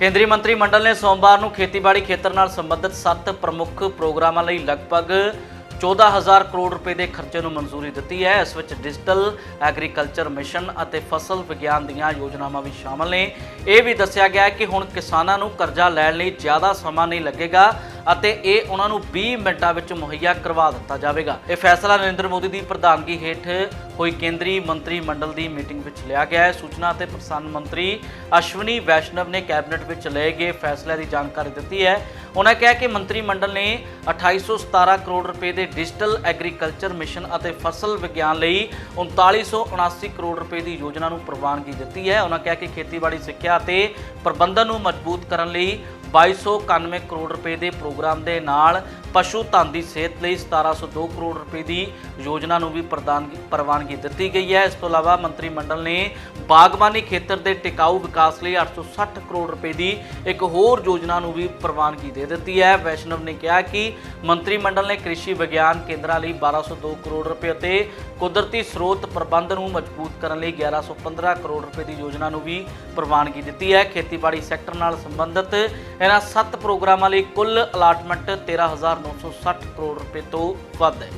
ਕੇਂਦਰੀ ਮੰਤਰੀ ਮੰਡਲ ਨੇ ਸੋਮਵਾਰ ਨੂੰ ਖੇਤੀਬਾੜੀ ਖੇਤਰ ਨਾਲ ਸੰਬੰਧਿਤ 7 ਪ੍ਰਮੁੱਖ ਪ੍ਰੋਗਰਾਮਾਂ ਲਈ ਲਗਭਗ 14000 ਕਰੋੜ ਰੁਪਏ ਦੇ ਖਰਚੇ ਨੂੰ ਮਨਜ਼ੂਰੀ ਦਿੱਤੀ ਹੈ। ਇਸ ਵਿੱਚ ਡਿਜੀਟਲ ਐਗਰੀਕਲਚਰ ਮਿਸ਼ਨ ਅਤੇ ਫਸਲ ਵਿਗਿਆਨ ਦੀਆਂ ਯੋਜਨਾਵਾਂ ਵੀ ਸ਼ਾਮਲ ਨੇ। ਇਹ ਵੀ ਦੱਸਿਆ ਗਿਆ ਹੈ ਕਿ ਹੁਣ ਕਿਸਾਨਾਂ ਨੂੰ ਕਰਜ਼ਾ ਲੈਣ ਲਈ ਜ਼ਿਆਦਾ ਸਮਾਂ ਨਹੀਂ ਲੱਗੇਗਾ। ਅਤੇ ਇਹ ਉਹਨਾਂ ਨੂੰ 20 ਮਿੰਟਾਂ ਵਿੱਚ ਮੁਹੱਈਆ ਕਰਵਾ ਦਿੱਤਾ ਜਾਵੇਗਾ। ਇਹ ਫੈਸਲਾ ਨਰਿੰਦਰ ਮੋਦੀ ਦੀ ਪ੍ਰਧਾਨਗੀ ਹੇਠ ਹੋਈ ਕੇਂਦਰੀ ਮੰਤਰੀ ਮੰਡਲ ਦੀ ਮੀਟਿੰਗ ਵਿੱਚ ਲਿਆ ਗਿਆ ਹੈ। ਸੂਚਨਾ ਅਤੇ ਪ੍ਰਸਾਰਣ ਮੰਤਰੀ ਅਸ਼ਵਨੀ ਵੈਸ਼ਨਵ ਨੇ ਕੈਬਨਿਟ ਵਿੱਚ ਲਏ ਗਏ ਫੈਸਲਿਆਂ ਦੀ ਜਾਣਕਾਰੀ ਦਿੱਤੀ ਹੈ। ਉਹਨਾਂ ਕਿਹਾ ਕਿ ਮੰਤਰੀ ਮੰਡਲ ਨੇ 2817 ਕਰੋੜ ਰੁਪਏ ਦੇ ਡਿਜੀਟਲ ਐਗਰੀਕਲਚਰ ਮਿਸ਼ਨ ਅਤੇ ਫਸਲ ਵਿਗਿਆਨ ਲਈ 3979 ਕਰੋੜ ਰੁਪਏ ਦੀ ਯੋਜਨਾ ਨੂੰ ਪ੍ਰਵਾਨਗੀ ਦਿੱਤੀ ਹੈ। ਉਹਨਾਂ ਕਿਹਾ ਕਿ ਖੇਤੀਬਾੜੀ, ਸਿੱਖਿਆ ਅਤੇ ਪ੍ਰਬੰਧਨ ਨੂੰ ਮਜ਼ਬੂਤ ਕਰਨ ਲਈ 2291 ਕਰੋੜ ਰੁਪਏ ਦੇ ਪ੍ਰੋਗਰਾਮ ਦੇ ਨਾਲ ਪਸ਼ੂ ਧਨ ਦੀ ਸਿਹਤ ਲਈ 1702 ਕਰੋੜ ਰੁਪਏ ਦੀ ਯੋਜਨਾ ਨੂੰ ਵੀ ਪ੍ਰਦਾਨ ਪ੍ਰਵਾਨਗੀ ਦਿੱਤੀ ਗਈ ਹੈ। ਇਸ ਤੋਂ ਇਲਾਵਾ ਮੰਤਰੀ ਮੰਡਲ ਨੇ ਬਾਗਬਾਨੀ ਖੇਤਰ ਦੇ ਟਿਕਾਊ ਵਿਕਾਸ ਲਈ 860 ਕਰੋੜ ਰੁਪਏ ਦੀ ਇੱਕ ਹੋਰ ਯੋਜਨਾ ਨੂੰ ਵੀ ਪ੍ਰਵਾਨਗੀ ਦੇ ਦਿੱਤੀ ਹੈ। ਵੈਸ਼ਨਵ ਨੇ ਕਿਹਾ ਕਿ ਮੰਤਰੀ ਮੰਡਲ ਨੇ ਕ੍ਰਿਸ਼ੀ ਵਿਗਿਆਨ ਕੇਂਦਰਾਂ ਲਈ 1202 ਕਰੋੜ ਰੁਪਏ ਅਤੇ ਕੁਦਰਤੀ ਸਰੋਤ ਪ੍ਰਬੰਧ ਨੂੰ ਮਜ਼ਬੂਤ ਕਰਨ ਲਈ 1115 ਕਰੋੜ ਰੁਪਏ ਦੀ ਯੋਜਨਾ ਨੂੰ ਵੀ ਪ੍ਰਵਾਨਗੀ ਦਿੱਤੀ ਹੈ। ਖੇਤੀਬਾੜੀ ਸੈਕਟਰ ਨਾਲ ਸੰਬੰਧਿਤ ਇਹਨਾਂ 7 ਪ੍ਰੋਗਰਾਮਾਂ ਲਈ ਕੁੱਲ ਅਲਾਟਮੈਂਟ 13960 ਕਰੋੜ ਰੁਪਏ ਤੋਂ ਵੱਧ ਹੈ।